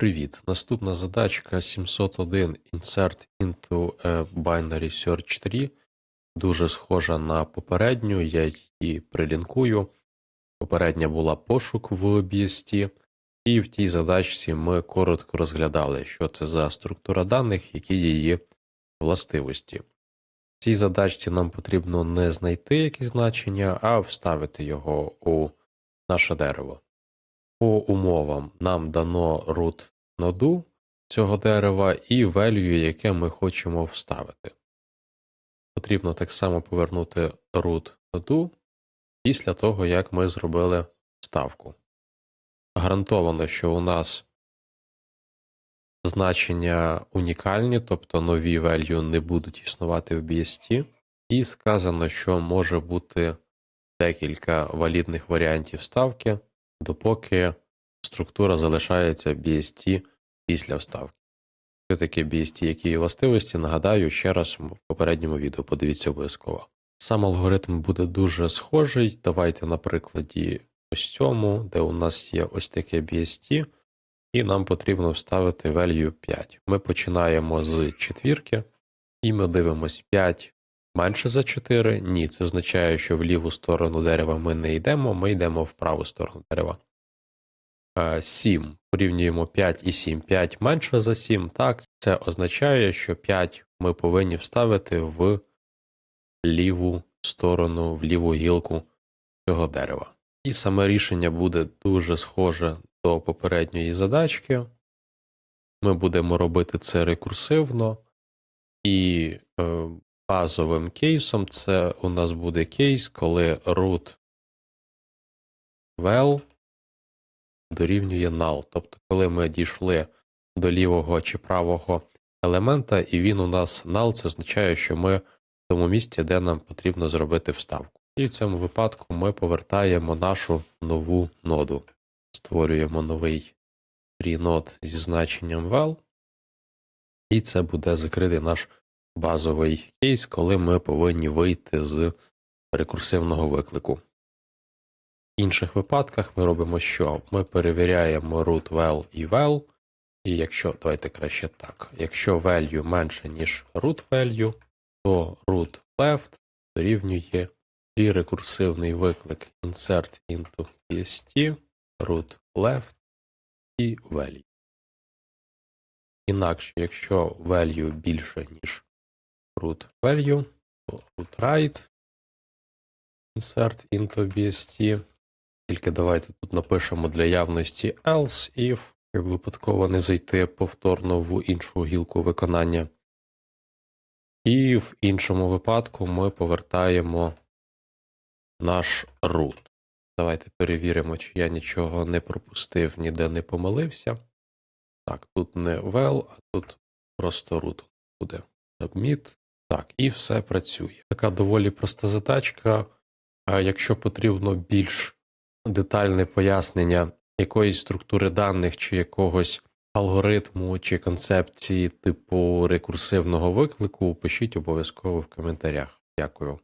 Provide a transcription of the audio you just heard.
Привіт! Наступна задачка 701 Insert into a Binary Search Tree. Дуже схожа на попередню, я її прилінкую. Попередня була пошук в BST, і в тій задачці ми коротко розглядали, що це за структура даних, які її властивості. В цій задачці нам потрібно не знайти якісь значення, а вставити його у наше дерево. По умовам нам дано root ноду цього дерева і value, яке ми хочемо вставити. Потрібно так само повернути root ноду після того, як ми зробили вставку. Гарантовано, що у нас значення унікальні, тобто нові value не будуть існувати в BST, і сказано, що може бути декілька валідних варіантів вставки, допоки структура залишається BST після вставки. Що таке BST, які є властивості, нагадаю ще раз в попередньому відео, подивіться обов'язково. Сам алгоритм буде дуже схожий. Давайте на прикладі ось цьому, де у нас є ось таке BST, і нам потрібно вставити value 5. Ми починаємо з четвірки, і ми дивимось 5 менше за 4. Ні, це означає, що в ліву сторону дерева ми не йдемо, ми йдемо в праву сторону дерева. 7. Порівнюємо 5 і 7. 5 менше за 7. Так, це означає, що 5 ми повинні вставити в ліву сторону, в ліву гілку цього дерева. І саме рішення буде дуже схоже до попередньої задачки. Ми будемо робити це рекурсивно, і е, базовим кейсом це у нас буде кейс, коли root well дорівнює null. Тобто, коли ми дійшли до лівого чи правого елемента, і він у нас null, це означає, що ми в тому місці, де нам потрібно зробити вставку. І в цьому випадку ми повертаємо нашу нову ноду. Створюємо новий tree нод зі значенням val, і це буде закритий наш базовий кейс, коли ми повинні вийти з рекурсивного виклику. В інших випадках ми робимо що? Ми перевіряємо root val і val, і якщо, давайте краще так, якщо value менше, ніж root value, то root left дорівнює і рекурсивний виклик insert into pst, root left і value. Інакше, якщо value більше, ніж root value, root right, insert into bst. Тільки давайте тут напишемо для явності else if, щоб випадково не зайти повторно в іншу гілку виконання. І в іншому випадку ми повертаємо наш root. Давайте перевіримо, чи я нічого не пропустив, ніде не помилився. Так, тут не well, а тут просто root буде. Submit. Так, і все працює. Така доволі проста задачка. Якщо потрібно більш детальне пояснення якоїсь структури даних чи якогось алгоритму чи концепції типу рекурсивного виклику, пишіть обов'язково в коментарях. Дякую.